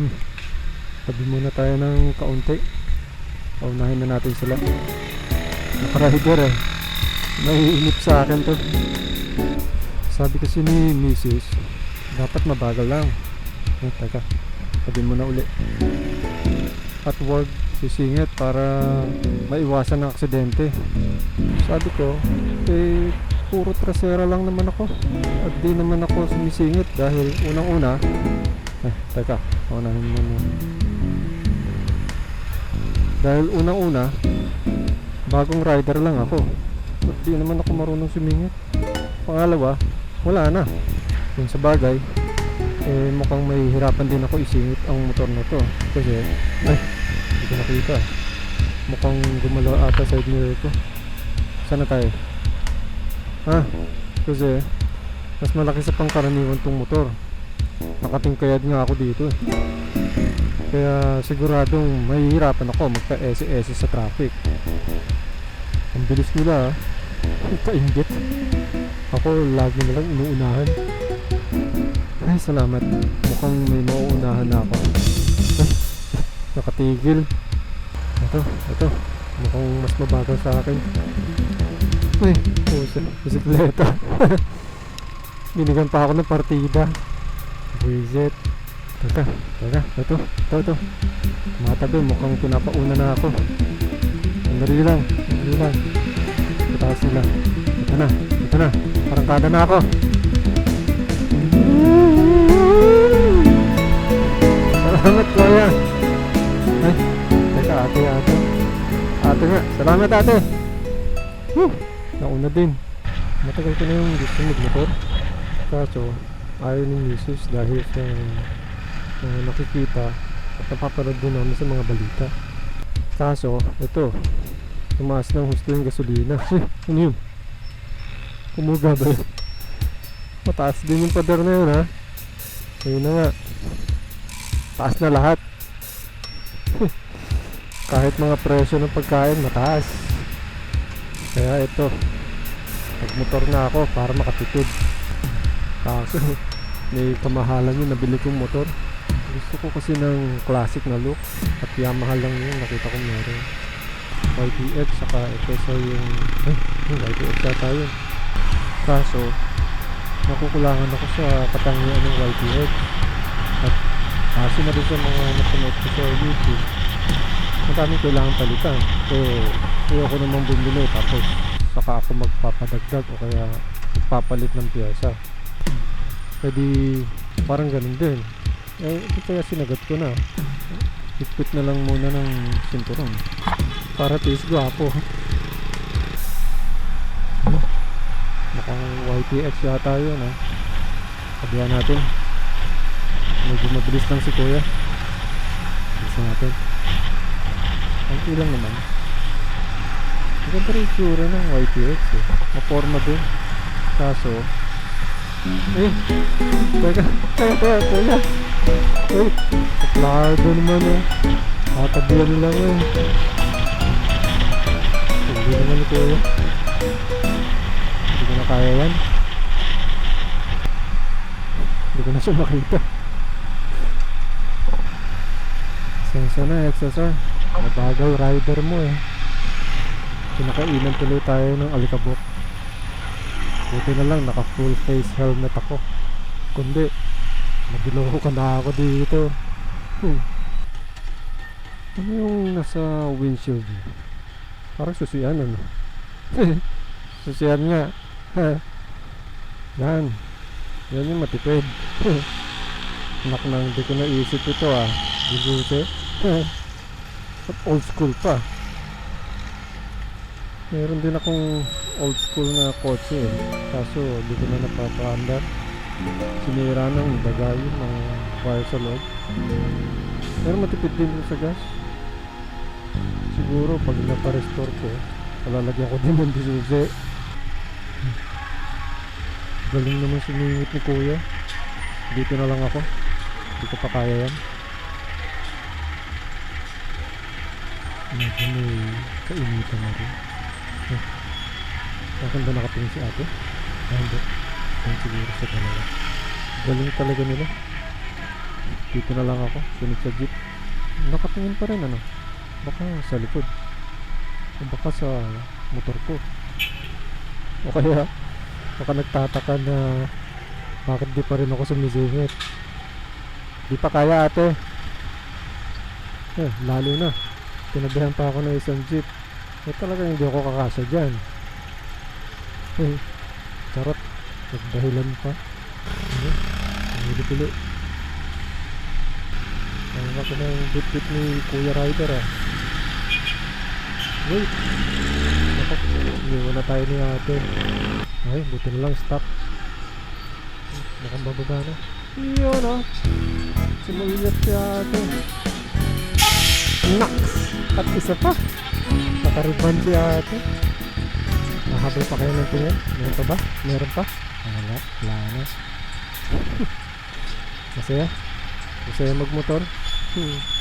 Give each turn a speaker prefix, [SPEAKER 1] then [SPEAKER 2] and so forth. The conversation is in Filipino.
[SPEAKER 1] Hmm. Tabi muna tayo ng kaunti. Paunahin na natin sila. Nakarider eh. Naiinip sa akin to. Sabi kasi ni Mrs. Dapat mabagal lang. Eh, teka. Tabi muna uli. At wag sisingit para maiwasan ng aksidente. Sabi ko, eh, puro trasera lang naman ako. At di naman ako sumisingit dahil unang-una, eh, teka, unahin mo na. Dahil unang-una, bagong rider lang ako. At di naman ako marunong sumingit. Pangalawa, wala na. Kung sa bagay, eh mukhang may hirapan din ako isingit ang motor na to. Kasi, ay, hindi ko nakita. Mukhang gumalaw ata side mirror ko. Sana tayo? Ha? Kasi, mas malaki sa pangkaraniwan tong motor. Nakatingkayad nga ako dito eh. Kaya siguradong mahihirapan ako magpa-SS sa traffic. Ang bilis nila ah. Kaingit. Ako lagi na lang inuunahan. Ay, salamat. Mukhang may mauunahan na ako. Nakatigil. Ito, ito. Mukhang mas mabagal sa akin. Ay, pusa. Bisikleta. Binigyan pa ako ng partida. Buisit. Teka, teka. Ito, ito, ito. Matabi, mukhang pinapauna na ako. Sandali lang, sandali lang. Pataas sila. Ito na, ito na. Parang kada na ako. Salamat kuya. Ay, teka ate, ate. Ate nga, salamat ate. Whew, nauna din. Matagal ko na yung gusto magmotor. Kaso, ayaw ni misis dahil sa uh, nakikita at napapanood din namin sa mga balita. Kaso, ito, tumaas ng husto yung gasolina. Ano yun? Kumuga ba yun? Mataas din yung pader na yun ha. Ayun na nga. Taas na lahat. Kahit mga presyo ng pagkain, mataas. Kaya ito, nagmotor na ako para makatipid. Kaso, may kamahalan yung nabili kong motor. Gusto ko kasi ng classic na look at Yamaha lang yun nakita ko meron. YTX saka sa yung ay, yung YTX yata yun. Kaso, nakukulangan ako sa katangian ng YTX. At kasi na rin sa mga napanood ko sa YouTube. Madami kailangan palitan. So, ayoko namang bumili tapos saka ako magpapadagdag o kaya magpapalit ng piyesa. Pwede parang ganun din. Eh, di kaya sinagat ko na. Ipit na lang muna ng sinturon. Para tis gwapo. Mukhang YTX yata yun ha. Sabihan natin. Medyo mabilis lang si kuya. Bilisan natin. Ang ilang naman. Ang ganda rin yung tsura ng YTX eh. Maporma din. Kaso, eh, teka, teka, teka. Eh, taklado naman eh. Tatabihan lang eh. Hindi naman ni kuya. Hindi ko na kaya yan. Hindi ko na siya makita. Sensya na, XSR. Mabagal rider mo eh. Pinakainan tuloy tayo ng alikabok. Buti na lang naka full face helmet ako. Kundi, nagiloko ka na ako dito. Hmm. Ano yung nasa windshield? Parang susian ano? susian nga. Yan. Yan yung matipid. Anak nang di ko naisip ito ah. At old school pa. Meron din akong old school na kotse eh. Kaso di ko na napapaandar. Sinira ng daga yung mga wire sa loob. Pero matipid din sa gas. Siguro pag naparestore ko, palalagyan ko din ng disuze. Galing naman sumingit ni kuya. Dito na lang ako. Hindi ko pa kaya yan. Medyo may kainitan na rin. Eh, Bakit ba nakatingin si ate? Ah, hindi. Yan siguro sa dalawa. Galing talaga nila. Dito na lang ako, sunod sa jeep. Nakatingin pa rin ano. Baka sa likod. O baka sa motor ko. O kaya, baka nagtataka na bakit di pa rin ako sumisingit. Di pa kaya ate. Eh, lalo na. Tinabihan pa ako ng isang jeep. Eh talaga hindi ako kakasya dyan. Eh, charot. Nagdahilan pa. Ano? Pili-pili. Ang laki ng bit-bit ni Kuya Rider ah. Wait. Dapat iniwan na tayo ni ate. Ay, buti na lang stop. Mukhang bababa na. Iyon ah. Sumuliyat si ate. Nax! At isa pa. Nakariban si ate. Mahabol pa kayo ng tingin? Meron pa ba? Meron pa? Wala. Wala na. Masaya. Masaya magmotor. Hmm.